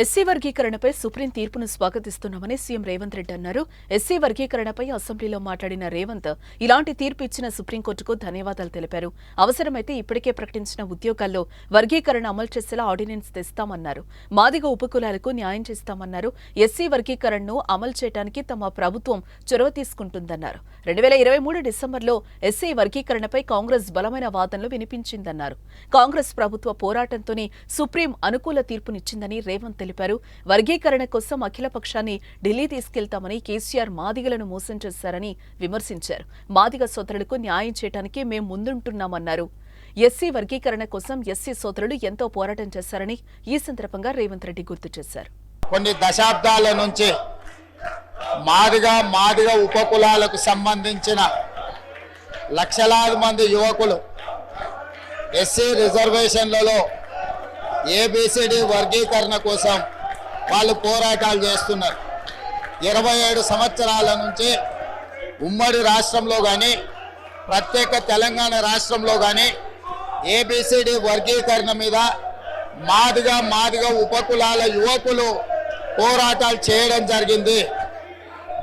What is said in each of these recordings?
SC వర్గీకరణపై supreme తీర్పును స్వాగతిస్తున్నామని CM Revanth Reddy అన్నారు. SC వర్గీకరణపై అసెంబ్లీలో మాట్లాడిన రేవంత్ ఇలాంటి తీర్పు ఇచ్చిన సుప్రీంకోర్టుకు ధన్యవాదాలు తెలిపారు. అవసరమైతే ఇప్పటికే ప్రకటించిన ఉద్యోగాల్లో వర్గీకరణ అమలు చేసేలా ఆర్డినెన్స్ తెస్తామన్నారు. మాదిగ ఉపకులాలకు న్యాయం చేస్తామన్నారు. ఎస్సీ వర్గీకరణను అమలు చేయడానికి తమ ప్రభుత్వం చొరవ తీసుకుంటుందన్నారు. రెండు వేల ఇరవై మూడు డిసెంబర్లో ఎస్సీ వర్గీకరణపై కాంగ్రెస్ బలమైన వాదనలు వినిపించిందన్నారు. కాంగ్రెస్ ప్రభుత్వ పోరాటంతోనే సుప్రీం అనుకూల తీర్పునిచ్చిందని రేవంత్ తెలిపారు. వర్గీకరణ కోసం అఖిల పక్షాన్ని ఢిల్లీ తీసుకెళ్తామని కేసీఆర్ మాదిగలను మోసం చేశారని విమర్శించారు. మాదిగ సోదరులకు న్యాయం చేయడానికి మేం ముందుంటున్నామన్నారు. ఎస్సీ వర్గీకరణ కోసం ఎస్సీ సోదరులు ఎంతో పోరాటం చేశారని ఈ సందర్భంగా రేవంత్ రెడ్డి గుర్తు చేశారు. కొన్ని దశాబ్దాల నుంచి మాదిగ మాదిగ ఉపకులాలకు సంబంధించిన లక్షలాది మంది యువకులు ఎస్సీ రిజర్వేషన్లలో ఏబిసిడి వర్గీకరణ కోసం వాళ్ళు పోరాటాలు చేస్తున్నారు. ఇరవై ఏడు సంవత్సరాల నుంచి ఉమ్మడి రాష్ట్రంలో కానీ ప్రత్యేక తెలంగాణ రాష్ట్రంలో కానీ ఏబిసిడి వర్గీకరణ మీద మాదిగా మాదిగా ఉపకులాల యువకులు పోరాటాలు చేయడం జరిగింది.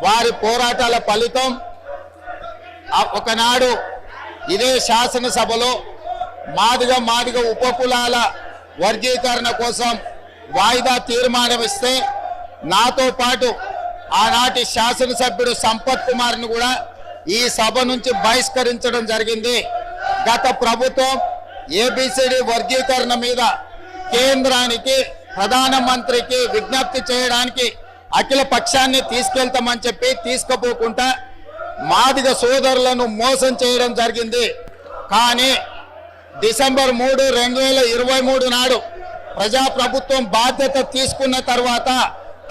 వారి పోరాటాల ఫలితం ఒకనాడు ఇదే శాసనసభలో మాదిగా మాదిగా ఉపకులాల వర్గీకరణ కోసం వాయిదా తీర్మానం ఇస్తే నాతో పాటు ఆనాటి శాసనసభ్యుడు సంపత్ కుమార్ను కూడా ఈ సభ నుంచి బహిష్కరించడం జరిగింది. గత ప్రభుత్వం ఏబిసిడి వర్గీకరణ మీద కేంద్రానికి ప్రధానమంత్రికి విజ్ఞప్తి చేయడానికి అఖిల పక్షాన్ని తీసుకెళ్తామని చెప్పి తీసుకుపోకుండా మాదిగ సోదరులను మోసం చేయడం జరిగింది. కానీ డిసెంబర్ మూడు రెండు వేల ఇరవై మూడు నాడు ప్రజాప్రభుత్వం బాధ్యత తీసుకున్న తర్వాత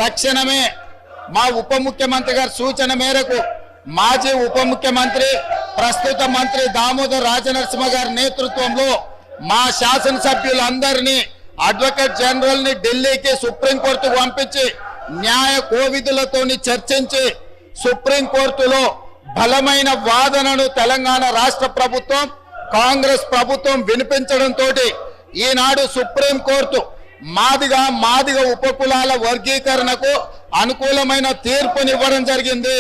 తక్షణమే మా ఉప ముఖ్యమంత్రి గారి సూచన మేరకు మాజీ ఉప ముఖ్యమంత్రి ప్రస్తుత మంత్రి దామోదర్ రాజనరసింహ గారి నేతృత్వంలో మా శాసనసభ్యులందరినీ అడ్వకేట్ జనరల్ని ఢిల్లీకి సుప్రీంకోర్టుకు పంపించి న్యాయ కోవిధులతోని చర్చించి సుప్రీంకోర్టులో బలమైన వాదనను తెలంగాణ రాష్ట్ర ప్రభుత్వం కాంగ్రెస్ ప్రభుత్వం వినిపించడంతో ఈనాడు సుప్రీంకోర్టు మాదిగా మాదిగ ఉపకులాల వర్గీకరణకు అనుకూలమైన తీర్పునివ్వడం జరిగింది.